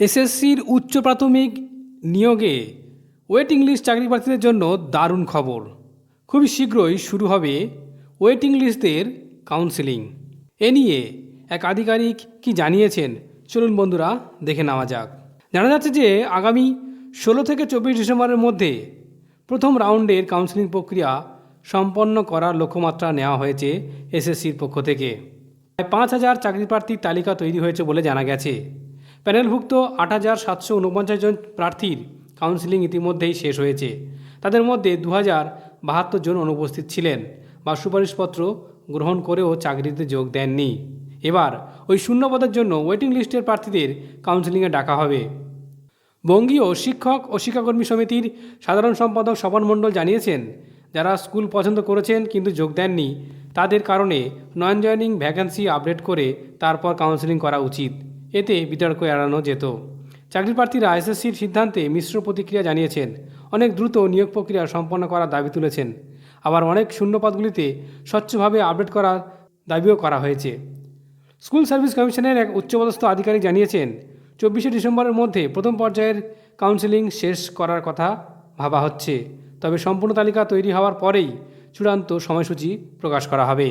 এসএসসির উচ্চ প্রাথমিক নিয়োগে ওয়েটিং লিস্ট চাকরি প্রার্থীদের জন্য দারুণ খবর। খুবই শীঘ্রই শুরু হবে ওয়েটিং লিস্টদের কাউন্সেলিং। এ নিয়ে এক আধিকারিক কি জানিয়েছেন, চলুন বন্ধুরা দেখে নেওয়া যাক। জানা যাচ্ছে যে আগামী ষোলো থেকে চব্বিশ ডিসেম্বরের মধ্যে প্রথম রাউন্ডের কাউন্সেলিং প্রক্রিয়া সম্পন্ন করার লক্ষ্যমাত্রা নেওয়া হয়েছে এসএসসির পক্ষ থেকে। প্রায় পাঁচ হাজার চাকরি প্রার্থীর তালিকা তৈরি হয়েছে বলে জানা গেছে। প্যানেলভুক্ত আট হাজার সাতশো উনপঞ্চাশ জন প্রার্থীর কাউন্সিলিং ইতিমধ্যেই শেষ হয়েছে। তাদের মধ্যে দু হাজার বাহাত্তর জন অনুপস্থিত ছিলেন বা সুপারিশপত্র গ্রহণ করেও চাকরিতে যোগ দেননি। এবার ওই শূন্যপদের জন্য ওয়েটিং লিস্টের প্রার্থীদের কাউন্সিলিংয়ে ডাকা হবে। বঙ্গীয় শিক্ষক ও শিক্ষাকর্মী সমিতির সাধারণ সম্পাদক স্বপন মণ্ডল জানিয়েছেন, যারা স্কুল পছন্দ করেছেন কিন্তু যোগ দেননি, তাদের কারণে নন জয়নিং ভ্যাকেন্সি আপডেট করে তারপর কাউন্সেলিং করা উচিত। এতে বিতর্ক এড়ানো যেত। চাকরি প্রার্থীরা এসএসসির সিদ্ধান্তে মিশ্র প্রতিক্রিয়া জানিয়েছেন। অনেক দ্রুত নিয়োগ প্রক্রিয়া সম্পন্ন করার দাবি তুলেছেন। আবার অনেক শূন্যপদগুলিতে স্বচ্ছভাবে আপডেট করার দাবিও করা হয়েছে। স্কুল সার্ভিস কমিশনের এক উচ্চপদস্থ আধিকারিক জানিয়েছেন, চব্বিশে ডিসেম্বরের মধ্যে প্রথম পর্যায়ের কাউন্সেলিং শেষ করার কথা ভাবা হচ্ছে। তবে সম্পূর্ণ তালিকা তৈরি হওয়ার পরেই চূড়ান্ত সময়সূচি প্রকাশ করা হবে।